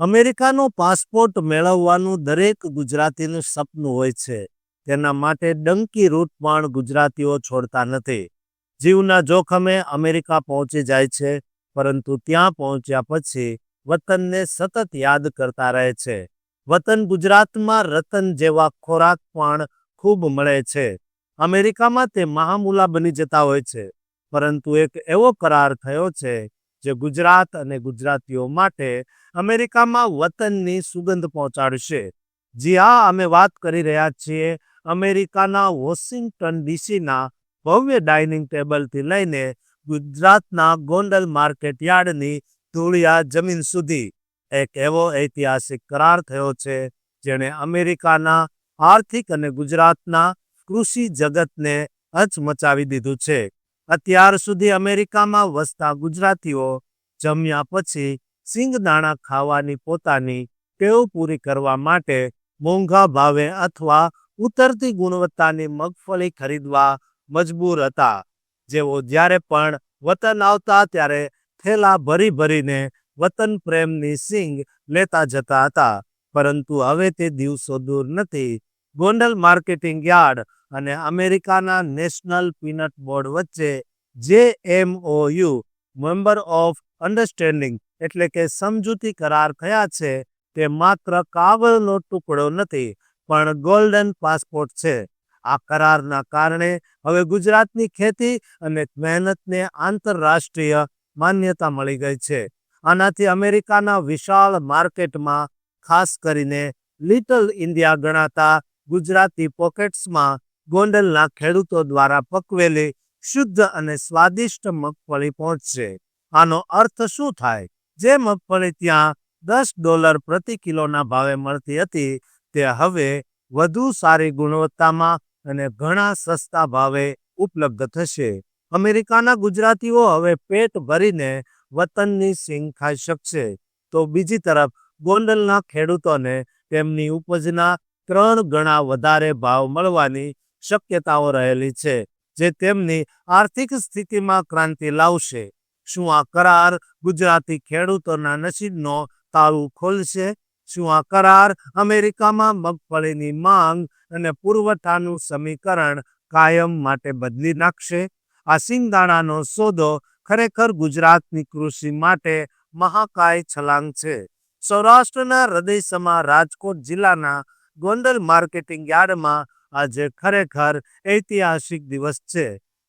અમેરિકાનો passport મેળવવાનું દરેક ગુજરાતીનું સપનું હોય છે. તેના માટે ડંકી રૂટ પણ ગુજરાતીઓ છોડતા નથી. જીવના જોખમે અમેરિકા પહોંચી જાય છે, પરંતુ ત્યાં પહોંચ્યા પછી વતનને સતત યાદ કરતા રહે છે. વતન ગુજરાતમાં રતન જેવા ખોરાક પણ ખૂબ મળે છે. અમેરિકામાં તે મહામુલા બની જતા હોય છે, પરંતુ એક એવો કરાર થયો છે જે ગુજરાત અને ગુજરાતીઓ માટે અમેરિકામાં વતનની સુગંધ પહોંચાડશે. જી હા, અમે વાત કરી રહ્યા છીએ અમેરિકાના વોશિંગ્ટન ડીસીના ભવ્ય ડાઇનિંગ ટેબલથી લઈને ગુજરાતના ગોંડલ માર્કેટ યાર્ડની ધૂળિયા જમીન સુધી. એક એવો ઐતિહાસિક કરાર થયો છે, જેણે અમેરિકાના આર્થિક અને ગુજરાતના કૃષિ જગતને હચમચાવી દીધું છે. અત્યાર સુધી અમેરિકામાં વસતા ગુજરાતીઓ જમ્યા પછી સિંગદાણા ખાવાની પોતાની ટેવ પૂરી કરવા માટે મોંઘા ભાવે અથવા ઉતરતી ગુણવત્તાની મગફળી ખરીદવા મજબૂર હતા. જેઓ જ્યારે પણ વતન આવતા ત્યારે થેલા ભરી ભરીને વતન પ્રેમની સિંગ લેતા જતા હતા. પરંતુ હવે તે દિવસો દૂર નથી. ગોંડલ માર્કેટિંગ યાર્ડ અને અમેરિકાના નેશનલ પીનટ બોર્ડ વચ્ચે જે એમઓયુ મેમ્બર ઓફ અન્ડરસ્ટેન્ડિંગ, એટલે કે સમજૂતી કરાર થયા છે, તે માત્ર કાગળનો ટુકડો નથી, પણ ગોલ્ડન પાસપોર્ટ છે. આ કરારના કારણે હવે ગુજરાતની ખેતી અને મહેનતને આંતરરાષ્ટ્રીય માન્યતા મળી ગઈ છે. આનાથી અમેરિકાના વિશાળ માર્કેટમાં ખાસ કરીને લિટલ ઇન્ડિયા ગણાતા ગુજરાતી પોકેટ્સમાં ગોંડલના ખેડૂતો દ્વારા પકવેલી શુદ્ધ અને સ્વાદિષ્ટ મગફળી પહોંચશે. આનો અર્થ શું થાય? જે મગફળી ત્યાં દસ ડોલર પ્રતિ કિલોના ભાવે મળતી હતી, તે હવે વધુ સારી ગુણવત્તામાં અને ઘણા સસ્તા ભાવે ઉપલબ્ધ થશે. અમેરિકાના ગુજરાતીઓ હવે પેટ ભરીને વતનની સિંગ ખાઈ શકશે. તો બીજી તરફ, ગોંડલના ખેડૂતોને તેમની ઉપજના ત્રણ ગણા વધારે ભાવ મળવાની શક્યતાઓ રહેલી છે, જે તેમની આર્થિક સ્થિતિમાં ક્રાંતિ લાવશે. શું આ કરાર ગુજરાતી ખેડૂતોના નસીબનો તાળું ખોલશે? શું આ કરાર અમેરિકામાં મગફળીની માંગ અને પુરવઠાનું સમીકરણ કાયમ માટે બદલી નાખશે? આ સિંગદાણાનો સોદો ખરેખર ગુજરાતની કૃષિ માટે મહાકાય છલાંગ છે. સૌરાષ્ટ્રના હૃદયસમા રાજકોટ જિલ્લાના ગોંડલ માર્કેટિંગ યાર્ડમાં આજે ખરેખર ઐતિહાસિક દિવસ છે.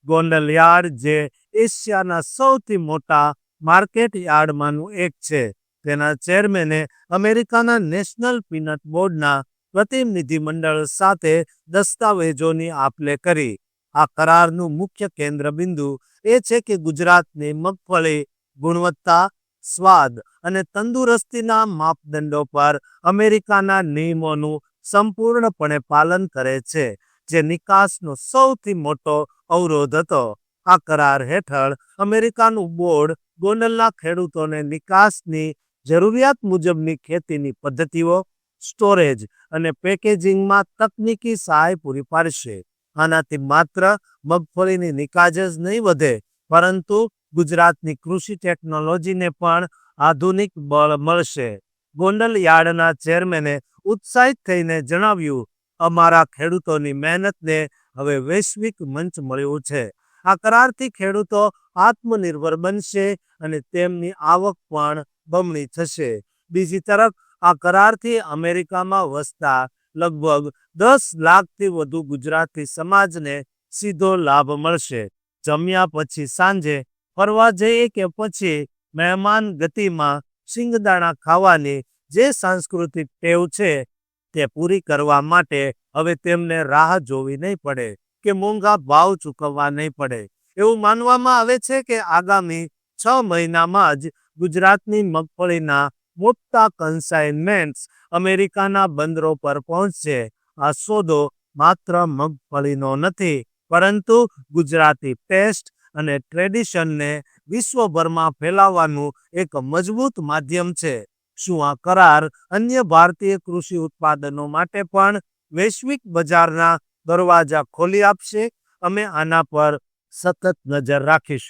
ગોંડલ યાર્ડ જે એશિયાના સૌથી મોટા માર્કેટ યાર્ડમાંનું એક છે. તેના ચેરમેને અમેરિકાના નેશનલ પીનટ બોર્ડના પ્રતિનિધિ મંડળ સાથે દસ્તાવેજોની આપલે કરી. આ કરારનું મુખ્ય કેન્દ્ર બિંદુ એ છે કે ગુજરાતની મગફળી, ગુણવત્તા, સ્વાદ અને તંદુરસ્તીના માપદંડો પર અમેરિકાના નિયમોનું સંપૂર્ણપણે પાલન કરે છે, જે નિકાસનો સૌથી મોટો અવરોધ હતો. આ કરાર હેઠળ અમેરિકાનું બોર્ડ ગોંડલના ખેડૂતોને નિકાસની જરૂરિયાત મુજબની ખેતીની પદ્ધતિઓ, સ્ટોરેજ અને પેકેજિંગમાં તકનીકી સહાય પૂરી પાડશે. આનાથી માત્ર મગફળીની નિકાસ જ નહીં વધે, પરંતુ ગુજરાતની કૃષિ ટેકનોલોજીને પણ આધુનિક બળ મળશે. ગોંડલ યાર્ડના ચેરમેને ઉત્સાહિત થઈને જણાવ્યું, અમારા ખેડૂતોની મહેનતને હવે વૈશ્વિક મંચ મળ્યું છે. આ કરારથી ખેડૂતો આત્મનિર્ભર બનશે અને તેમની આવક પણ બમણી થશે. બીજી તરફ, આ કરારથી અમેરિકામાં વસતા લગભગ દસ લાખથી વધુ ગુજરાતી સમાજને સીધો લાભ મળશે. જમ્યા પછી સાંજે ફરવા જઈએ કે પછી મહેમાન ગતિમાં સિંગદાણા ખાવાની જે સાંસ્કૃતિક ટેવ છે તે પૂરી કરવા માટે હવે તેમને રાહ જોવી નહીં પડે કે મોંઘા ભાવ ચૂકવવા નહીં પડે. એવું માનવામાં આવે છે કે આગામી છ મહિનામાં જ ગુજરાતની મગફળીના મોટા કન્સાઇનમેન્ટ્સ અમેરિકાના બંદરો પર પહોંચશે. આ સોદો માત્ર મગફળીનો નથી, પરંતુ ગુજરાતી ટેસ્ટ અને ટ્રેડિશનને વિશ્વભરમાં ફેલાવવાનું એક મજબૂત માધ્યમ છે. શું આ કરાર અન્ય ભારતીય કૃષિ ઉત્પાદનો માટે પણ વૈશ્વિક બજારના દરવાજા ખોલી આપશે? અમે આના પર સતત નજર રાખીશું.